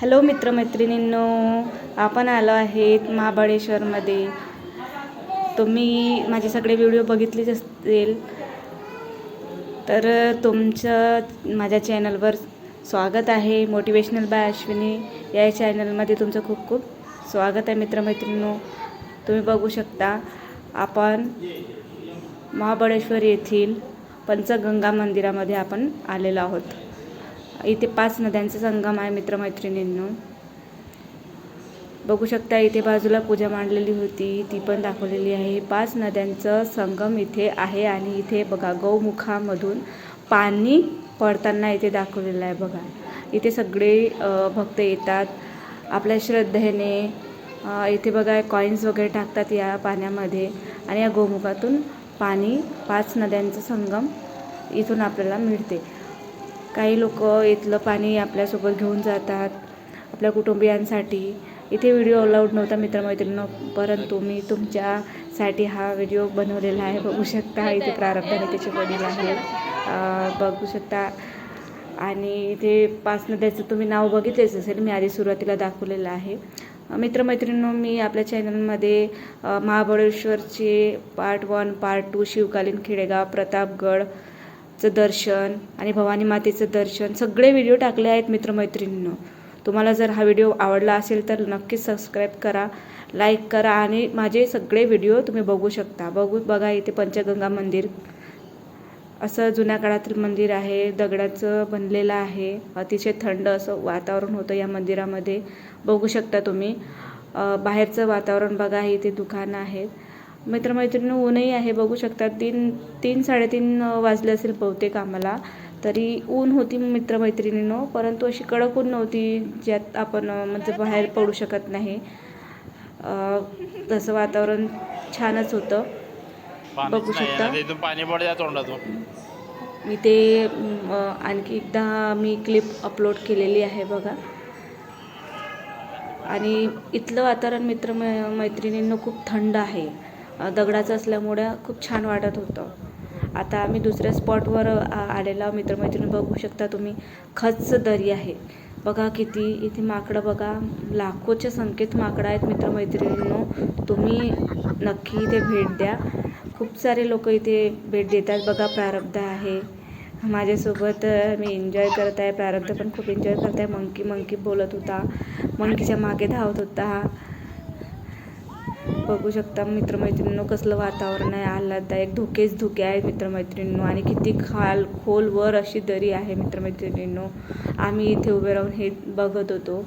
Hello मित्रमैत्रिणींनो आपण आलो आहेत महाबळेश्वरमध्ये. तुम्ही माझे सगळे व्हिडिओ बघितलेच असतील. तर तुमचं माझ्या चॅनलवर स्वागत आहे. मोटिवेशनल बाय अश्विनी या चॅनलमध्ये तुमचं खूप खूप स्वागत आहे मित्रमैत्रिणींनो. तुम्ही बघू शकता आपण महाबळेश्वर येथील पंचगंगा मंदिरामध्ये आपण आलेलो आहोत. इथे पाच नद्यांचा संगम आहे मित्रमैत्रिणींनो. बघू शकता इथे बाजूला पूजा मांडलेली होती ती पण दाखवलेली आहे. पाच नद्यांचं संगम इथे आहे आणि इथे बघा गौमुखामधून पाणी पडताना इथे दाखवलेलं आहे बघा. इथे सगळे भक्त येतात. आपल्या श्रद्धेने इथे बघा कॉईन्स वगैरे टाकतात या पाण्यामध्ये आणि या गोमुखातून पाणी पाच नद्यांचं संगम इथून आपल्याला मिळते. काही लोक इथलं पाणी आपल्यासोबत घेऊन जातात आपल्या कुटुंबियांसाठी. इथे व्हिडिओ अलाउड नव्हता मित्रमैत्रिणींनो परंतु मी तुमच्यासाठी हा व्हिडिओ बनवलेला आहे. बघू शकता इथे प्रारब्धाने त्याचे वडील आहेत. बघू शकता. आणि इथे पाच नद्याचं तुम्ही नाव बघितलेच असेल मी आधी सुरुवातीला दाखवलेलं आहे. मित्रमैत्रिणींनो मी आपल्या चॅनलमध्ये महाबळेश्वरचे पार्ट वन पार्ट टू शिवकालीन खेडेगाव प्रतापगड चं दर्शन आणि भवानी मातेचं दर्शन सगळे व्हिडिओ टाकले आहेत मित्रमैत्रिणींनो. तुम्हाला जर हा व्हिडिओ आवडला असेल तर नक्कीच सबस्क्राईब करा लाईक करा आणि माझे सगळे व्हिडिओ तुम्ही बघू शकता. बघू बघा इथे पंचगंगा मंदिर. असं जुन्या काळातील मंदिर आहे दगडाचं बनलेलं आहे. अतिशय थंड असं वातावरण होतं या मंदिरामध्ये. बघू शकता तुम्ही. बाहेरचं वातावरण बघा इथे दुकानं आहेत मित्रमैत्रिणी ऊनही आहे बघू शकता तीन तीन साडेतीन वाजले असेल बहुतेक आम्हाला. तरी ऊन होती मित्रमैत्रिणीनो परंतु अशी कडक ऊन नव्हती ज्यात आपण म्हणजे बाहेर पडू शकत नाही. तसं वातावरण छानच होतं. बघू शकता. पाणी मी ते म, आणखी एकदा मी क्लिप अपलोड केलेली आहे बघा. आणि इथलं वातावरण मित्र मैत्रिणींना खूप थंड आहे. दगडाचं असल्यामुळं खूप छान वाटत होतं. आता आम्ही दुसऱ्या स्पॉटवर आलेला मित्रमैत्रिणी बघू शकता तुम्ही खच दरी आहे. बघा किती इथे माकडं बघा. लाखोच्या संख्येत माकडं आहेत मित्रमैत्रिणींनो. तुम्ही नक्की इथे भेट द्या. खूप सारे लोक इथे भेट देतात. बघा प्रारब्ध आहे. माझ्यासोबत मी एन्जॉय करत आहे. प्रारब्ध पण खूप एन्जॉय करत आहे. मंकी मंकी बोलत होता. मंकीच्या मागे धावत होता. बघू शकता मित्रमैत्रिणींनो कसलं वातावरण आहे आल्हाददायक धुकेच धुके आहेत मित्रमैत्रिणींनो. आणि किती खाल खोल वर अशी दरी आहे मित्रमैत्रिणींनो. आम्ही इथे उभे राहून हे बघत होतो.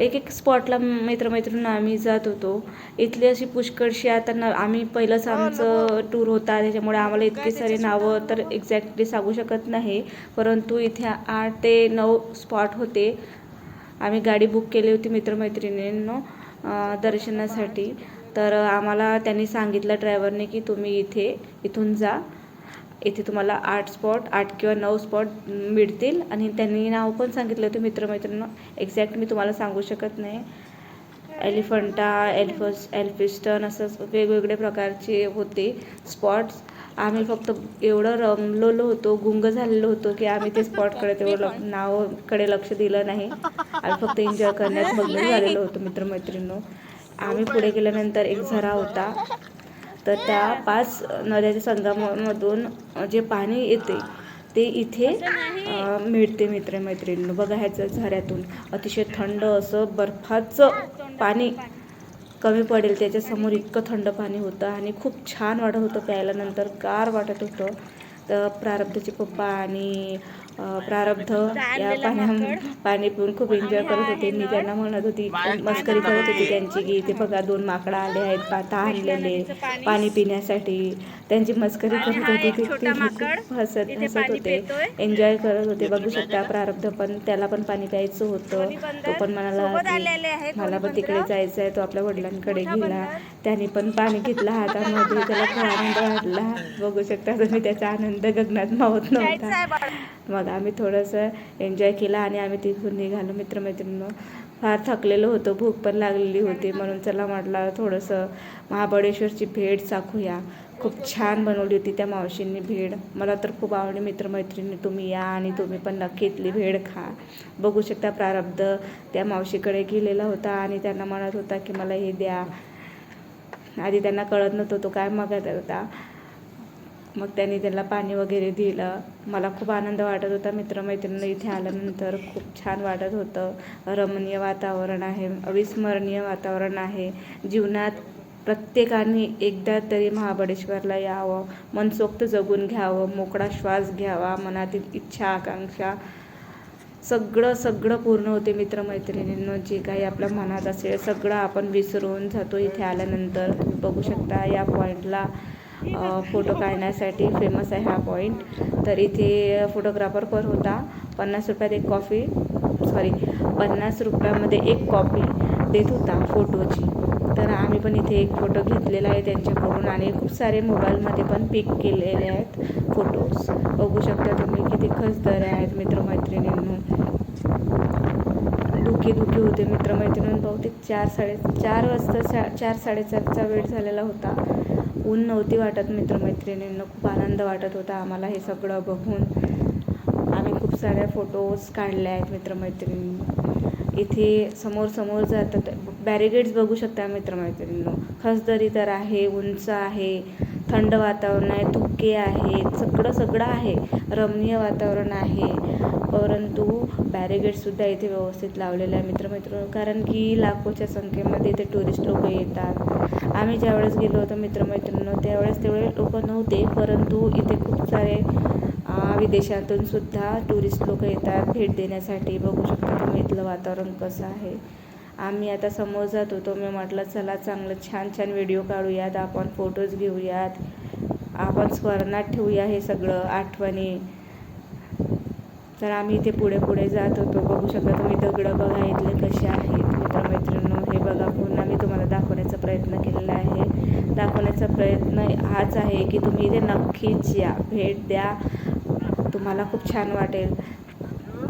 एक एक स्पॉटला मित्रमैत्रिणींनो आम्ही जात होतो. इथली अशी पुष्कळशी आता न आम्ही पहिलंच आमचं टूर होता त्याच्यामुळे आम्हाला इतकी सारी नावं तर एक्झॅक्टली सांगू शकत नाही. परंतु इथे आठ ते नऊ स्पॉट होते. आम्ही गाडी बुक केली होती मित्रमैत्रिणींनो दर्शनासाठी. तर आम्हाला त्यांनी सांगितलं ड्रायव्हरने की तुम्ही इथे इथून जा. इथे तुम्हाला आठ स्पॉट आठ किंवा नऊ स्पॉट मिळतील. आणि त्यांनी नाव पण सांगितलं. होतं मित्रमैत्रिणींनो एक्झॅक्ट मी तुम्हाला सांगू शकत नाही. एलिफंटा एल्फस एल्फिस्टन असं वेगवेगळे प्रकारचे होते स्पॉट्स. आम्ही फक्त एवढं रमलेलो होतो गुंग झालेलो होतो की आम्ही ते स्पॉटकडे तेवढं लक- नावाकडे लक्ष दिलं नाही. आम्ही फक्त एन्जॉय करण्यात मग्न झालेलो होतो मित्रमैत्रिणी आम्ही पुढे गेल्यानंतर एक झरा होता. तर त्या पाच नद्याच्या संगमामधून जे पाणी येते ते इथे मिळते मित्रमैत्रिणींनो. बघा ह्याचं झऱ्यातून. अतिशय थंड असं बर्फाचं पाणी कमी पडेल. त्याच्यासमोर इतकं थंड पाणी होतं आणि खूप छान वाटत होतं प्यायला. नंतर गार वाटत होतं. तर प्रारब्धचे पप्पा आणि प्रारब्ध या पाण्या पाणी पिऊन खूप एन्जॉय करत होते. मी त्यांना म्हणत होती मस्करी करत होती त्यांची की इथे बघा दोन माकडं आले आहेत पाता आणलेले पाणी. पिण्यासाठी. त्यांची मस्करी करत होती ते ते खूप हसत हसत होते. एन्जॉय करत होते. बघू शकता प्रारब्ध पण त्याला पण पाणी प्यायचं होतं. तो पण म्हणाला मला पण तिकडे जायचं आहे. तो आपल्या वडिलांकडे गेला. त्याने पण पाणी घेतलं हातामध्ये. त्याला खूप आनंद वाटला बघू शकता तुम्ही त्याचा आनंद गगनात मावत नव्हता. मग आम्ही थोडंसं एन्जॉय केला आणि आम्ही तिथून निघालो. मित्रमैत्रिणींनो फार थकलेलो होतो. भूक पण लागलेली होती. म्हणून चला म्हटलं थोडंसं महाबळेश्वरची भेट चाखूया. खूप छान बनवली होती त्या मावशींनी भेळ मला तर खूप आवडली. मित्रमैत्रिणी तुम्ही या आणि तुम्ही पण नक्की इथली भेळ खा. बघू शकता प्रारब्ध त्या मावशीकडे गेलेला होता आणि त्यांना म्हणत होता की मला हे द्या. आधी त्यांना कळत नव्हतं तो काय मागत होता. मग त्यांनी त्याला पाणी वगैरे दिलं. मला खूप आनंद वाटत होता. मित्रमैत्रिणी इथे आल्यानंतर खूप छान वाटत होतं. रमणीय वातावरण आहे. अविस्मरणीय वातावरण आहे. जीवनात प्रत्येकाने एकदा तरी महाबळेश्वरला यावं. मनसोक्त जगून घ्यावं. मोकळा श्वास घ्यावा. मनातील इच्छा आकांक्षा सगळं सगळं पूर्ण होते मित्रमैत्रिणींनो. जे काही आपल्या मनात असेल सगळं आपण विसरून जातो इथे आल्यानंतर. तुम्ही बघू शकता या पॉईंटला फोटो काढण्यासाठी फेमस आहे हा पॉईंट तर इथे फोटोग्राफर पण होता. पन्नास रुपयात एक कॉफी सॉरी पन्नास रुपयामध्ये एक कॉपी देत होता फोटोची तर आम्ही पण इथे एक फोटो घेतलेला आहे त्यांच्याकडून आणि खूप सारे मोबाईलमध्ये पण पिक केलेले आहेत फोटोज बघू शकता तुम्ही किती खसदरे आहेत मित्रमैत्रिणींनी. दुखी दुखी होते मित्रमैत्रिणी बहुतेक चार साडे चार वाजता चा चार साडेचारचा वेळ झालेला होता. ऊन नव्हती वाटत मित्रमैत्रिणींना. खूप आनंद वाटत होता आम्हाला हे सगळं बघून. आम्ही खूप साऱ्या फोटोज काढले आहेत मित्रमैत्रिणींनी. इथे समोर समोर जातात. बॅरिगेड्स बघू शकता मित्रमैत्रिणींनो. खसदरी तर आहे उंच आहे. थंड वातावरण आहे धुके आहेत सगळं सगळं आहे. रमणीय वातावरण आहे. परंतु बॅरिगेडसुद्धा इथे व्यवस्थित लावलेलं आहे मित्रमैत्रिणी कारण की लाखोच्या संख्येमध्ये इथे टुरिस्ट लोक येतात. आम्ही ज्यावेळेस गेलो होतो मित्रमैत्रिणींनो त्यावेळेस तेवढे लोक नव्हते. परंतु इथे खूप सारे विदेशातूनसुद्धा विदेशातून सुद्धा टुरिस्ट लोक येतात. भेट देण्यासाठी बघू शकता तुम्ही इथलं वातावरण कसं आहे. आम्ही आता समोर जात होतो. मी म्हटलं चला चांगलं छान छान व्हिडिओ काढूयात. आपण फोटोज घेऊयात. आपण स्मरणात ठेवूया हे सगळं आठवणी. तर आम्ही इथे पुढे पुढे जात होतो. बघू शकता तुम्ही दगडं बघा इथले कसे आहेत मित्रमैत्रिणी हे बघा पुन्हा मी तुम्हाला दाखवण्याचा प्रयत्न केलेला आहे. दाखवण्याचा प्रयत्न हाच आहे की तुम्ही इथे नक्कीच या. भेट द्या. तुम्हाला खूप छान वाटेल.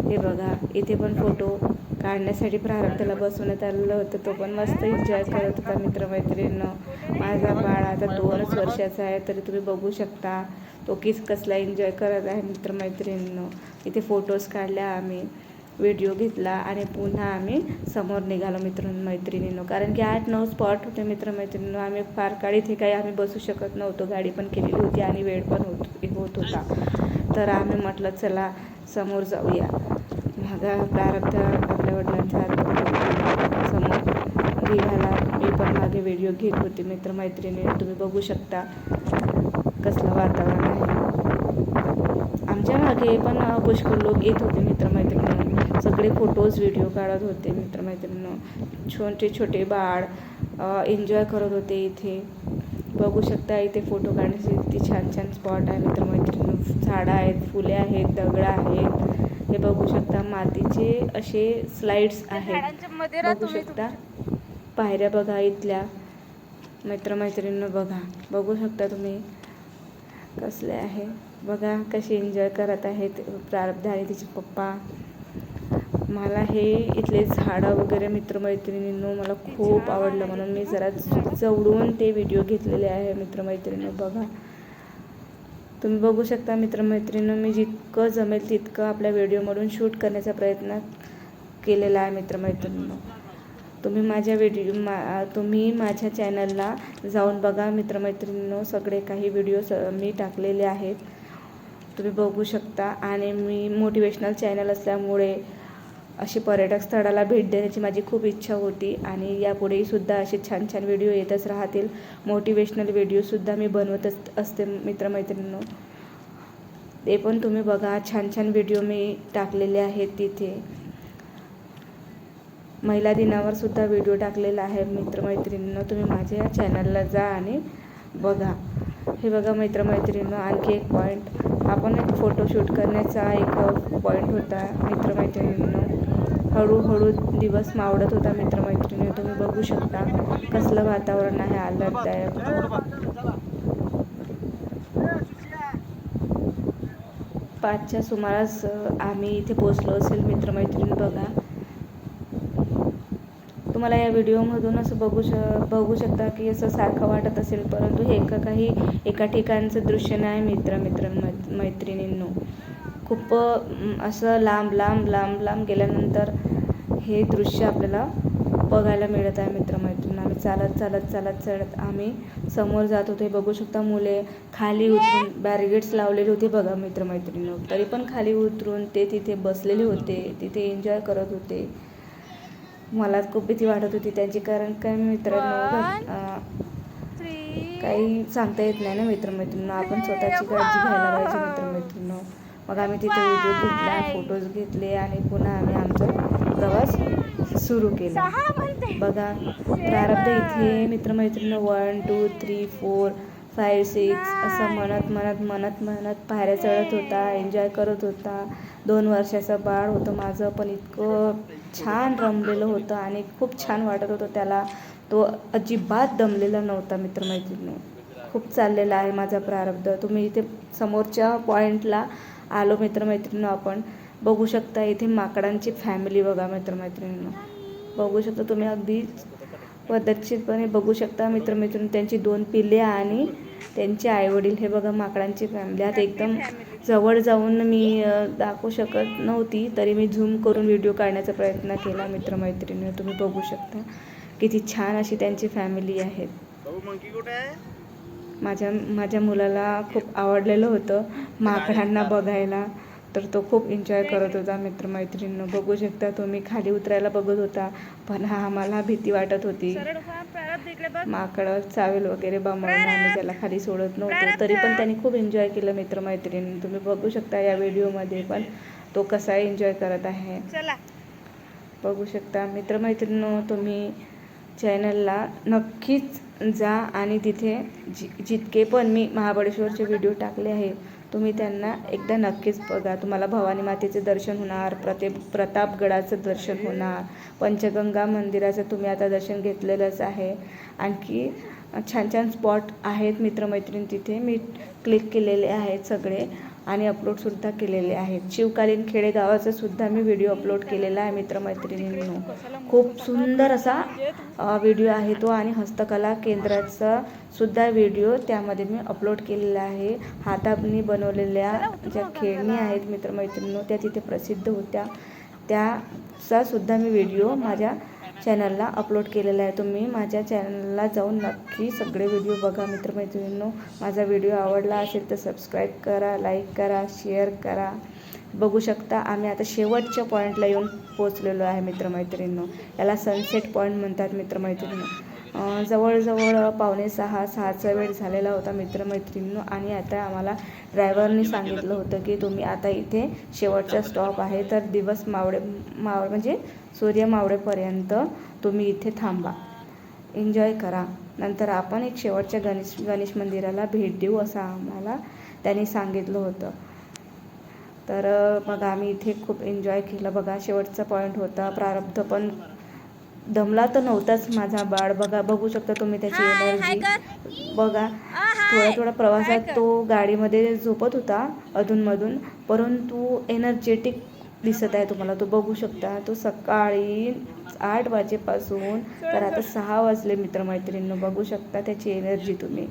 हे बघा इथे पण फोटो काढण्यासाठी प्रारब्धाला बसवण्यात आलेलं होतं. तो पण मस्त एन्जॉय करत होता मित्रमैत्रिणीनं. माझा बाळ आता दोनच वर्षाचा आहे तरी तुम्ही बघू शकता. तो किस कसला एन्जॉय करत आहे मित्रमैत्रिणीनं. इथे फोटोज काढल्या आम्ही व्हिडिओ घेतला आणि पुन्हा आम्ही समोर निघालो मित्रमैत्रिणीनं. कारण की आठ नऊ स्पॉट होते मित्रमैत्रिणीनं. आम्ही फार काळ इथे काही आम्ही बसू शकत नव्हतो. गाडी पण केलेली होती आणि वेळ पण होत होत होता. तर आम्ही म्हटलं चला समोर जाऊया. मग प्रारब्ध आपल्या हात समोर निघाला मी पण मागे व्हिडिओ घेत होते. मित्रमैत्रिणी तुम्ही बघू शकता कसलं वातावरण आहे. आमच्या मागे पण पुष्कळ लोक येत होते मित्रमैत्रिणी सगळे फोटोज व्हिडिओ काढत होते मित्रमैत्रिणी छोटे छोटे बाळ एन्जॉय करत होते इथे. बघू शकता इथे फोटो काढण्यासाठी छान छान स्पॉट आहे मित्रमैत्रिणी झाडं आहेत फुले आहेत दगडं आहेत. हे बघू शकता मातीचे असे स्लाइड्स आहेत. बघू शकता. पायऱ्या बघा इथल्या. मित्रमैत्रिणींनो बघा. बघू शकता तुम्ही कसले आहे. बघा कशी एन्जॉय करत आहेत. प्रारब्ध आणि तिचे पप्पा. मला हे इथले झाडं वगैरे मित्रमैत्रिणींनो मला खूप आवडलं म्हणून मी जरा जवळून ते व्हिडिओ घेतलेले आहे मित्रमैत्रिणी बघा. तुम्ही बघू शकता मित्रमैत्रिणं मी जितकं जमेल तितकं आपल्या व्हिडिओमधून शूट करण्याचा प्रयत्न केलेला आहे मित्रमैत्रिणींनो. तुम्ही माझ्या व्हिडिओ मा तुम्ही माझ्या चॅनलला जाऊन बघा मित्रमैत्रिणींनो सगळे काही व्हिडिओ स मी टाकलेले आहेत. तुम्ही बघू शकता आणि मी मोटिवेशनल चॅनल असल्यामुळे अशी पर्यटक स्थळाला भेट देण्याची माझी खूप इच्छा होती आणि यापुढेही सुद्धा असे छान छान व्हिडिओ येतच राहतील. मोटिवेशनल व्हिडिओसुद्धा मी बनवत असते मित्रमैत्रिणींनो. ते पण तुम्ही बघा छान छान व्हिडिओ मी टाकलेले आहेत तिथे. महिला दिनावर सुद्धा व्हिडिओ टाकलेला आहे मित्रमैत्रिणींनो. तुम्ही माझ्या या चॅनलला जा आणि बघा. हे बघा मित्रमैत्रिणींनो आणखी एक पॉईंट आपण एक फोटोशूट करण्याचा एक पॉईंट होता मित्रमैत्रिणींनो. हळूहळू दिवस मावळत होता मित्रमैत्रिणी. तुम्ही बघू शकता कसलं वातावरण आहे आल्हाददायक. पाचच्या सुमारास आम्ही इथे पोचलो असेल. मित्रमैत्रिणी बघा. तुम्हाला या व्हिडिओमधून असं बघू श बघू शकता की असं सारखं वाटत असेल. परंतु हे एका काही एका ठिकाणचं दृश्य नाही मित्र मित्र मैत्रिणींनो. खूप असं लांब लांब लांब लांब गेल्यानंतर हे दृश्य आपल्याला बघायला मिळत आहे मित्रमैत्रिणी आम्ही चालत चालत चालत चालत आम्ही समोर जात होते. बघू शकता मुले खाली उतरून बॅरिगेड्स लावलेले होते बघा मित्रमैत्रिणी तरी पण खाली उतरून ते तिथे बसलेले होते तिथे एन्जॉय करत होते. मला खूप भीती वाटत होती त्यांची. कारण काय मित्रांनो काही सांगता येत नाही ना मित्रमैत्रिणींनो. आपण स्वतःची काळजी घ्यायला पाहिजे मित्रमैत्रिणींनो. मग आम्ही तिथे व्हिडिओ घेतला फोटोज घेतले आणि पुन्हा आम्ही आमचा प्रवास सुरू केला. बघा प्रारब्ध इथे मित्रमैत्रिणी one two three four five six असं म्हणत म्हणत म्हणत म्हणत पायऱ्या चढत होता एन्जॉय करत होता. दोन वर्षाचं बाळ होतं माझं पण इतकं छान रमलेलं होतं आणि खूप छान वाटत होतं त्याला. तो अजिबात दमलेला नव्हता मित्रमैत्रिणी. खूप चाललेला आहे माझा प्रारब्ध. तुम्ही इथे समोरच्या पॉईंटला आलो मित्रमैत्रिणी आपण. बघू शकता इथे माकडांची फॅमिली बघा मित्रमैत्रिणींनो. बघू शकता तुम्ही अगदी पद्धतशीरपणे बघू शकता मित्रमैत्रिणी त्यांची दोन पिल्ले आणि त्यांचे आईवडील. हे बघा माकडांची फॅमिली आता एकदम जवळ जाऊन मी दाखवू शकत नव्हती तरी मी झूम करून व्हिडिओ काढण्याचा प्रयत्न केला मित्रमैत्रिणी तुम्ही बघू शकता किती छान अशी त्यांची फॅमिली आहेत. माझ्या माझ्या मुलाला खूप आवडलेलं होतं माकडांना बघायला. तर तो खूप एन्जॉय करत होता मित्रमैत्रिणीनं. बघू शकता तुम्ही खाली उतरायला बघत होता पण हा आम्हाला भीती वाटत होती. माकडं चावेल वगैरे बांबळून आम्ही त्याला खाली सोडत नव्हतो. तरी पण त्यांनी खूप एन्जॉय केलं मित्रमैत्रिणी. तुम्ही बघू शकता या व्हिडिओमध्ये पण तो कसा एन्जॉय करत आहे. बघू शकता मित्रमैत्रिणींनो तुम्ही चॅनलला नक्कीच जा आणि तिथे जि जितके पण मी महाबळेश्वरचे व्हिडिओ टाकले आहे तुम्ही त्यांना एकदा नक्कीच बघा. तुम्हाला भवानी मातेचे दर्शन होणार प्रते प्रतापगडाचं दर्शन होणार पंचगंगा मंदिराचं तुम्ही आता दर्शन घेतलेलंच आहे. आणखी छान छान स्पॉट आहेत मित्रमैत्रिणी तिथे. मी क्लिक केलेले आहेत सगळे. आणि अपलोडसुद्धा केलेले आहेत. शिवकालीन खेडेगावाचासुद्धा मी व्हिडिओ अपलोड केलेला आहे मित्रमैत्रिणींनो. खूप सुंदर असा व्हिडिओ आहे तो आणि हस्तकला केंद्राचा सुद्धा व्हिडिओ त्यामध्ये मी अपलोड केलेला आहे. हाताने बनवलेल्या ज्या खेळणी आहेत मित्रमैत्रिणींनो त्या तिथे प्रसिद्ध होत्या. त्याचा सुद्धा मी व्हिडिओ माझ्या चॅनलला अपलोड केलेला आहे. तुम्ही माझ्या चॅनलला जाऊन नक्की सगळे व्हिडिओ बघा. मित्रमैत्रिणींनो माझा व्हिडिओ आवडला असेल तर सबस्क्राईब करा लाईक करा शेअर करा. बघू शकता आम्ही आता शेवटच्या पॉईंटला येऊन पोचलेलो आहे मित्रमैत्रिणींनो. याला सनसेट पॉईंट म्हणतात मित्रमैत्रिणींनो. जवळजवळ पावणे सहा सहाचा वेळ झालेला होता मित्रमैत्रिणींनो. आणि आता आम्हाला ड्रायव्हरनी सांगितलं होतं की तुम्ही आता इथे शेवटचा स्टॉप आहे. तर दिवस मावळे मावळ म्हणजे सूर्य मावळेपर्यंत तुम्ही इथे थांबा. एन्जॉय करा. नंतर आपण एक शेवटच्या गणेश गणेश मंदिराला भेट देऊ असं आम्हाला त्यांनी सांगितलं होतं. तर मग आम्ही इथे खूप एन्जॉय केलं. बघा शेवटचा पॉईंट होता. प्रारब्ध पण दमला तर नव्हताच माझा बाळ. बघा बघू शकता तुम्ही त्याची एनर्जी बघा थोड्या थोड्या प्रवासात तो गाडीमध्ये झोपत होता अधूनमधून परंतु एनर्जेटिक दिसत आहे तुम्हाला. तो बघू शकता तो सकाळी आठ वाजेपासून तर आता सहा वाजले मित्रमैत्रिणींनो बघू शकता त्याची एनर्जी तुम्ही.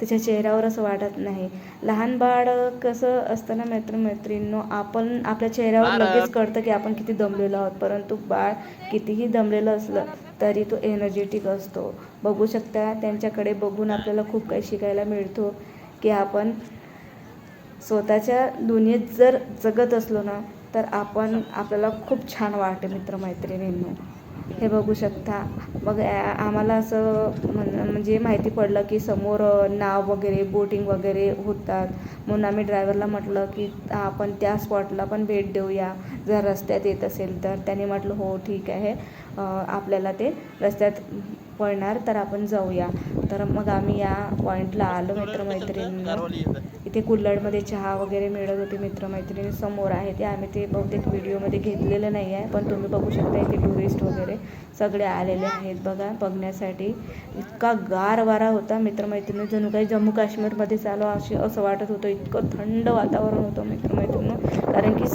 त्याच्या चेहऱ्यावर असं वाटत नाही. लहान बाळ कसं असतं ना मित्रमैत्रिणींनो आपण आपल्या चेहऱ्यावर लगेच कळतं की आपण किती दमलेलो आहोत. परंतु बाळ कितीही दमलेलं असलं तरी तो एनर्जेटिक असतो. बघू शकता त्यांच्याकडे बघून आपल्याला खूप काही शिकायला मिळतो की आपण स्वतःच्या दुनियेत जर जगत असलो ना तर आपण आपल्याला खूप छान वाटते मित्रमैत्रिणींनो. हे बघू शकता. मग आम्हाला असं म्हण म्हणजे माहिती पडलं की समोर नाव वगैरे बोटिंग वगैरे होतात. म्हणून आम्ही ड्रायव्हरला म्हटलं की आपण त्या स्पॉटला पण भेट देऊया. जर रस्त्यात येत असेल तर. त्याने म्हटलं हो ठीक आहे. आपल्याला ते रस्त्यात वळणार तर आपण जाऊया. तर मग आम्ही या पॉईंटला आलो मित्रमैत्रिणींना. इथे कुल्लडमध्ये चहा वगैरे मिळत होते मित्रमैत्रिणी समोर आहे ते आम्ही ते बहुतेक व्हिडिओमध्ये घेतलेलं नाही आहे पण तुम्ही बघू शकता इथे टुरिस्ट वगैरे सगळे आलेले आहेत बघा बघण्यासाठी. इतका गार वारा होता मित्रमैत्रिणी जणू काही जम्मू काश्मीरमध्ये चालू असे असं वाटत होतं. इतकं थंड वातावरण होतं मित्रमैत्रिणी कारण की